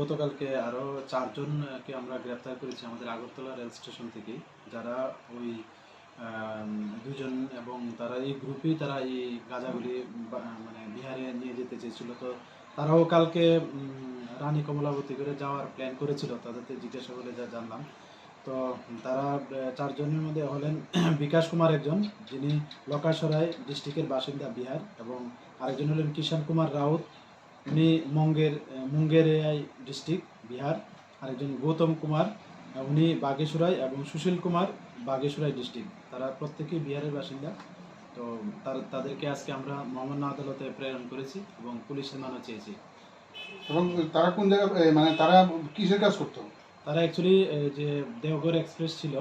গতকালকে আরও চারজনকে আমরা গ্রেপ্তার করেছি আমাদের আগরতলা রেল স্টেশন থেকে যারা ওই দুজন এবং তারা এই গ্রুপেই তারা এই গাঁজাগুলি মানে বিহারে নিয়ে যেতে চেয়েছিল। তো তারাও কালকে রানী কমলাবতী করে যাওয়ার প্ল্যান করেছিল। তাদেরকে জিজ্ঞাসা করে যা জানলাম। তো তারা চারজনের মধ্যে হলেন বিকাশ কুমার একজন, যিনি লকাসরাই ডিস্ট্রিক্টের বাসিন্দা বিহার, এবং আরেকজন হলেন কিষান কুমার রাউত উনি মঙ্গের মুঙ্গেরিয়াই ডিস্ট্রিক্ট বিহার আরেকজন গৌতম কুমার উনি বাগেশ্বরাই এবং সুশীল কুমার বাগেশ্বরাই ডিস্ট্রিক্ট তারা প্রত্যেকেই বিহারের বাসিন্দা। তো তার তাদেরকে আজকে আমরা মহামান্য আদালতে প্রেরণ করেছি এবং পুলিশের মানও চেয়েছি। এবং তারা কোন জায়গায় মানে তারা কিসের কাজ করতো? তারা অ্যাকচুয়ালি যে দেওঘর এক্সপ্রেস ছিল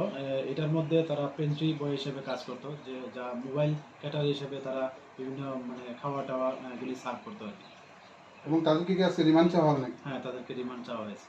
এটার মধ্যে তারা পেন্ট্রি বয় হিসেবে কাজ করতো যে যা মোবাইল ক্যাটার হিসেবে তারা বিভিন্ন মানে খাওয়া টাওয়া এগুলি সার্ভ করতো আর কি। এবং তাদেরকে কি আজকে রিমান্ড চাওয়া হবে হ্যাঁ তাদেরকে রিমান্ড চাওয়া হয়েছে।